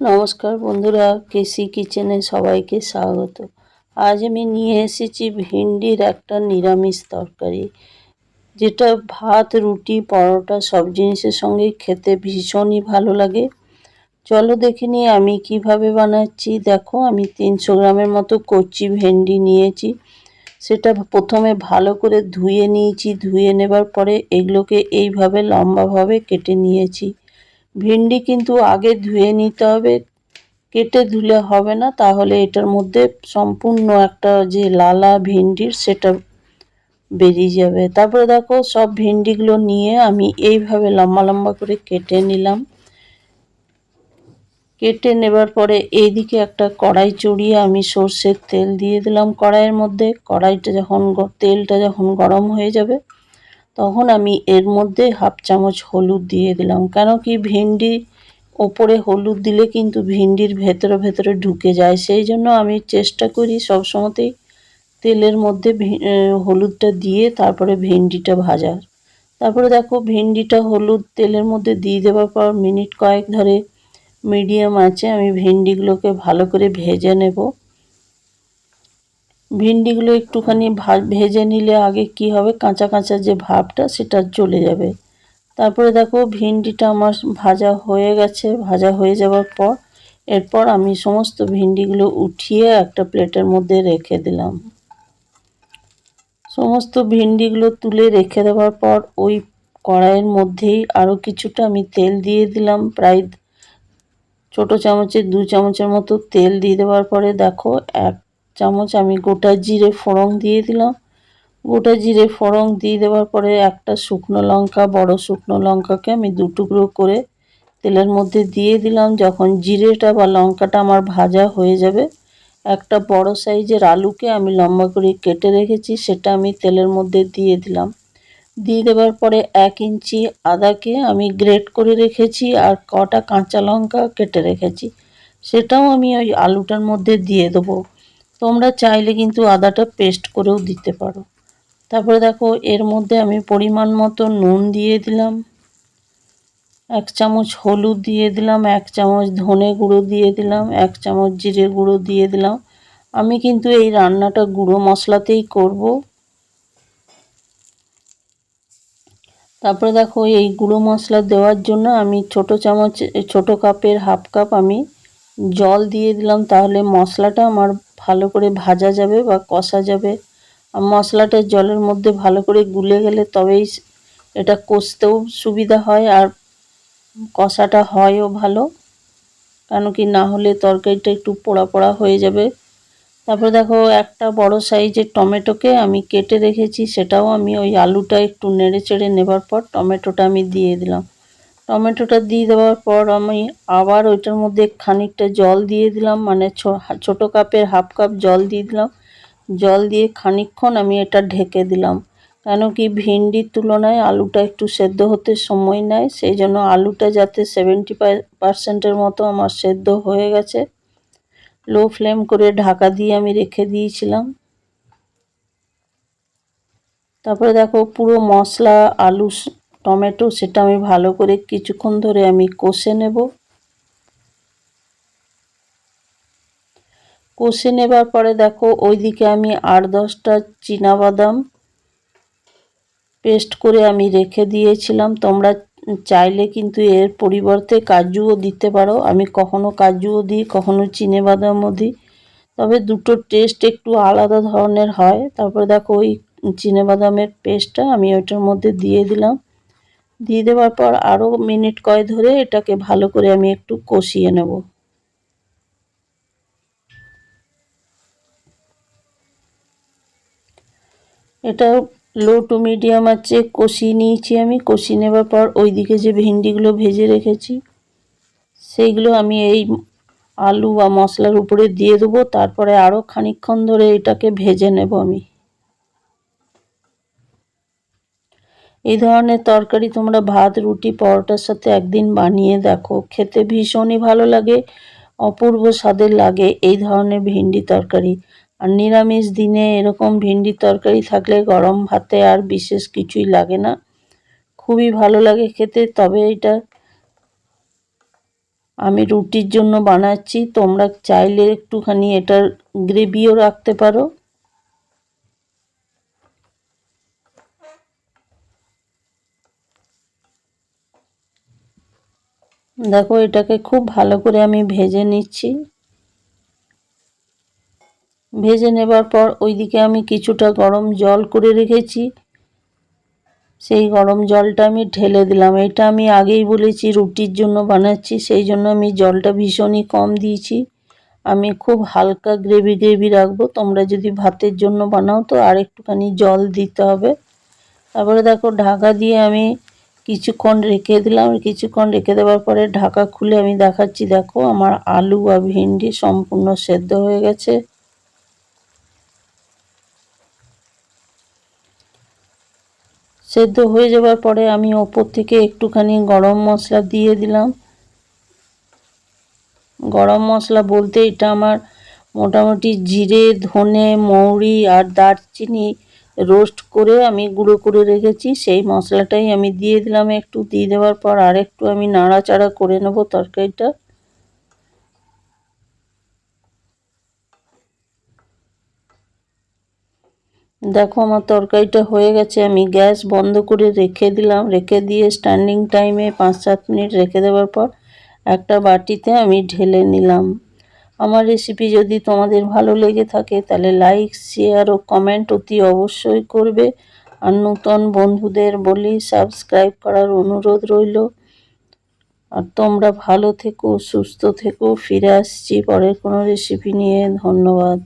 নমস্কার বন্ধুরা, কেসি কিচেনে সবাইকে স্বাগত। আজ আমি নিয়ে এসেছি ভিন্ডির একটা নিরামিষ তরকারি, যেটা ভাত, রুটি, পরোটা সব জিনিসের সঙ্গে খেতে ভীষণই ভালো লাগে। চলো দেখে নিয়ে আমি কীভাবে বানাচ্ছি। দেখো, আমি তিনশো গ্রামের মতো কচি ভেন্ডি নিয়েছি। সেটা প্রথমে ভালো করে ধুয়ে নিয়েছি। ধুয়ে নেবার পরে এগুলোকে এইভাবে লম্বাভাবে কেটে নিয়েছি। ভিন্ডি কিন্তু আগে ধুয়ে নিতে হবে, কেটে ধুলে হবে না, তাহলে এটার মধ্যে সম্পূর্ণ একটা যে লালা ভিন্ডির সেটা বেরিয়ে যাবে। তারপরে দেখো, সব ভিন্ডিগুলো নিয়ে আমি এইভাবে লম্বা লম্বা করে কেটে নিলাম। কেটে নেবার পরে এইদিকে একটা কড়াই চড়িয়ে আমি সর্ষের তেল দিয়ে দিলাম কড়াইয়ের মধ্যে। কড়াইটা যখন তেলটা যখন গরম হয়ে যাবে তখন আমি এর মধ্যে হাফ চামচ হলুদ দিয়ে দিলাম। কেন কি ভেন্ডি ওপরে হলুদ দিলে কিন্তু ভিন্ডির ভেতরে ভেতরে ঢুকে যায়। সেই জন্য আমি চেষ্টা করি সবসময়তেই তেলের মধ্যে হলুদটা দিয়ে তারপরে ভেন্ডিটা ভাজার। তারপরে দেখো ভেন্ডিটা হলুদ তেলের মধ্যে দিয়ে দেওয়ার পর মিনিট কয়েক ধরে মিডিয়াম আছে। আমি ভেন্ডিগুলোকে ভালো করে ভেজে নেব। ভিন্ডিগুলো একটুখানি ভেজে নিলে আগে কি হবে? কাঁচা কাঁচা যে ভাবটা সেটা চলে যাবে। তারপরে দেখো, ভিন্ডিটা আমার ভাজা হয়ে গেছে। ভাজা হয়ে যাওয়ার পর, এরপর আমি সমস্ত ভিন্ডিগুলো উঠিয়ে একটা প্লেটের মধ্যে রেখে দিলাম। সমস্ত ভিন্ডিগুলো তুলে রেখে দেওয়ার পর, ওই কড়াইয়ের মধ্যেই আরও কিছুটা আমি তেল দিয়ে দিলাম। প্রায় ছোট চামচের দু চামচের মতো তেল দিয়ে দেওয়ার পরে দেখো, এক চামচ আমি গোটা জিরে ফোড়ন দিয়ে দিলাম। গোটা জিরে ফোড়ন দিয়ে দেওয়ার পরে একটা শুকনো লঙ্কা, বড় শুকনো লঙ্কাকে আমি দু টুকরো করে তেলের মধ্যে দিয়ে দিলাম। যখন জিরেটা বা লঙ্কাটা আমার ভাজা হয়ে যাবে, একটা বড় সাইজের আলুকে আমি লম্বা করে কেটে রেখেছি, সেটা আমি তেলের মধ্যে দিয়ে দিলাম। দিয়ে দেওয়ার পরে এক ইঞ্চি আদাকে আমি গ্রেট করে রেখেছি আর কটা কাঁচা লঙ্কা কেটে রেখেছি, সেটাও আমি ওই আলুটার মধ্যে দিয়ে দেবো। তোমরা চাইলে কিন্তু আদাটা পেস্ট করেও দিতে পারো। তারপরে দেখো, এর মধ্যে আমি পরিমাণ মতো নুন দিয়ে দিলাম। এক চামচ হলুদ দিয়ে দিলাম, এক চামচ ধনে গুঁড়ো দিয়ে দিলাম, এক চামচ জিরে গুঁড়ো দিয়ে দিলাম। আমি কিন্তু এই রান্নাটা গুঁড়ো মশলাতেই করব। তারপরে দেখো, এই গুঁড়ো মশলা দেওয়ার জন্য আমি ছোট চামচ, ছোট কাপের হাফ কাপ আমি জল দিয়ে দিলাম। তাহলে মশলাটা আমার ভালো করে ভাজা যাবে বা কষা যাবে। আর মশলাটা জলের মধ্যে ভালো করে গুলে গেলে তবেই এটা কষতেও সুবিধা হয় আর কষাটা হয়ও ভালো। কেন কি না হলে তরকারিটা একটু পোড়া পোড়া হয়ে যাবে। তারপরে দেখো একটা বড় সাইজের টমেটোকে আমি কেটে রেখেছি, সেটাও আমি ওই আলুটা একটু নেড়ে চেড়ে নেবার পর টমেটোটা আমি দিয়ে দিলাম। টমেটোটা দিয়ে দেওয়ার পর আমি আবার ওইটার মধ্যে খানিকটা জল দিয়ে দিলাম মানে ছোট কাপের হাফ কাপ জল দিয়ে দিলাম। জল দিয়ে খানিকক্ষণ আমি এটা ঢেকে দিলাম। কেন কি ভিন্ডির তুলনায় আলুটা একটু সেদ্ধ হতে সময় নেয়, সেই জন্য আলুটা যাতে সেভেন্টি পার্সেন্টের মতো আমার সেদ্ধ হয়ে গেছে। লো ফ্লেম করে ঢাকা দিয়ে আমি রেখে দিয়েছিলাম। তারপরে দেখো পুরো মশলা, আলু টমেটো, সেটা আমি ভালো করে কিছুক্ষণ ধরে আমি কষে নেব। কষে নেবার পরে দেখো, ওইদিকে আমি আট দশটা বাদাম পেস্ট করে আমি রেখে দিয়েছিলাম। তোমরা চাইলে কিন্তু এর পরিবর্তে কাজুও দিতে পারো। আমি কখনো কাজুও দিই, কখনো বাদামও দিই। তবে দুটো টেস্ট একটু আলাদা ধরনের হয়। তারপরে দেখো, ওই বাদামের পেস্টটা আমি ওইটার মধ্যে দিয়ে দিলাম। দিয়ে দেওয়ার পর আরও মিনিট কয় ধরে এটাকে ভালো করে আমি একটু কষিয়ে নেব। এটা লো টু মিডিয়াম আছে কষিয়ে নিয়েছি আমি। কষিয়ে নেবার পর ওইদিকে যে ভেন্ডিগুলো ভেজে রেখেছি, সেইগুলো আমি এই আলু বা মশলার উপরে দিয়ে দেবো। তারপরে আরও খানিক্ষণ ধরে এটাকে ভেজে নেব আমি। এই ধরনের তরকারি তোমরা ভাত, রুটি, পরোটার সাথে একদিন বানিয়ে দেখো। খেতে ভীষণই ভালো লাগে, অপূর্ব স্বাদের লাগে এই ধরনের ভিন্ডি তরকারি। আর নিরামিষ দিনে এরকম ভিন্ডি তরকারি থাকলে গরম ভাতে আর বিশেষ কিছুই লাগে না। খুবই ভালো লাগে খেতে, তবে এটা আমি রুটির জন্য বানাচ্ছি। তোমরা চাইলে একটুখানি এটার গ্রেভিও রাখতে পারো। দেখো, এটাকে খুব ভালো করে আমি ভেজে নিচ্ছি। ভেজে নেবার পর ওইদিকে আমি কিছুটা গরম জল করে রেখেছি। সেই গরম জলটা আমি ঢেলে দিলাম। এটা আমি আগেই বলেছি, রুটির জন্য বানাচ্ছি, সেই জন্য আমি জলটা ভীষণই কম দিয়েছি। আমি খুব হালকা গ্রেভি গ্রেভি রাখব। তোমরা যদি ভাতের জন্য বানাও তো আর একটুখানি জল দিতে হবে। তারপরে দেখো, ঢাকা দিয়ে আমি কিছুক্ষণ রেখে দিলাম। কিছুক্ষণ রেখে দেওয়ার পরে ঢাকা খুলে আমি দেখাচ্ছি, দেখো আমার আলু আর ভেন্ডি সম্পূর্ণ সেদ্ধ হয়ে গেছে। সেদ্ধ হয়ে যাওয়ার পরে আমি ওপর থেকে একটুখানি গরম মশলা দিয়ে দিলাম। গরম মশলা বলতে এটা আমার মোটামুটি জিরে, ধনে, মৌরি আর দারচিনি রোস্ট করে আমি গুঁড়ো করে রেখেছি। সেই মশলাটাই আমি দিয়ে দিলাম একটু। দিয়ে দেওয়ার পর আর একটু আমি নাড়াচাড়া করে নেব তরকারিটা। দেখো আমার তরকারিটা হয়ে গেছে। আমি গ্যাস বন্ধ করে রেখে দিলাম। রেখে দিয়ে স্ট্যান্ডিং টাইমে পাঁচ সাত মিনিট রেখে দেওয়ার পর একটা বাটিতে আমি ঢেলে নিলাম। আমার রেসিপি যদি তোমাদের ভালো লেগে থাকে, তাহলে লাইক শেয়ার ও কমেন্ট অতি অবশ্যই করবে। আর নূতন বন্ধুদের বলি সাবস্ক্রাইব করার অনুরোধ রইল। আর তোমরা ভালো থেকো, সুস্থ থেকো, ফিরে আসছি পরের কোনো রেসিপি নিয়ে। ধন্যবাদ।